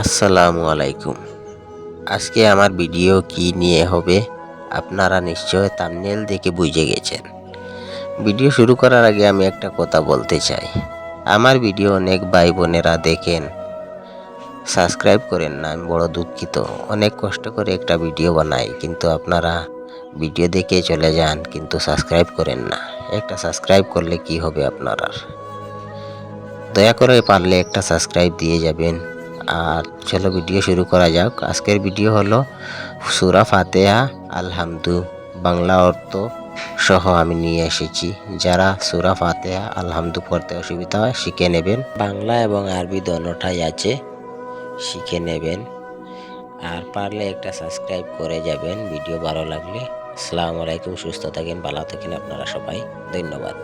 আসসালামু আলাইকুম। আজকে আমার ভিডিও কি নিয়ে হবে আপনারা নিশ্চয় তামনেল দেখে বুঝে গেছেন। ভিডিও শুরু করার আগে আমি একটা কথা বলতে চাই। আমার ভিডিও অনেক ভাই বোনেরা দেখেন সাবস্ক্রাইব করেন না, আমি বড় দুঃখিত। অনেক কষ্ট করে একটা ভিডিও বানাই, কিন্তু আপনারা ভিডিও দেখে চলে যান, কিন্তু সাবস্ক্রাইব করেন না। একটা সাবস্ক্রাইব করলে কি হবে আপনার দয়া করে পারলে একটা সাবস্ক্রাইব দিয়ে যাবেন। আর চলো ভিডিও শুরু করা যাক। আজকের ভিডিও হলো সুরা ফাতেহা, আলহামদু, বাংলা অর্থ সহ আমি নিয়ে এসেছি। যারা সুরা ফাতেহা, আলহামদু পড়তে অসুবিধা হয়, শিখে নেবেন। বাংলা এবং আরবি দোনোটাই আছে, শিখে নেবেন। আর পারলে একটা সাবস্ক্রাইব করে যাবেন ভিডিও ভালো লাগলে। আসসালামু আলাইকুম, সুস্থ থাকেন, ভালো থাকেন আপনারা সবাই। ধন্যবাদ।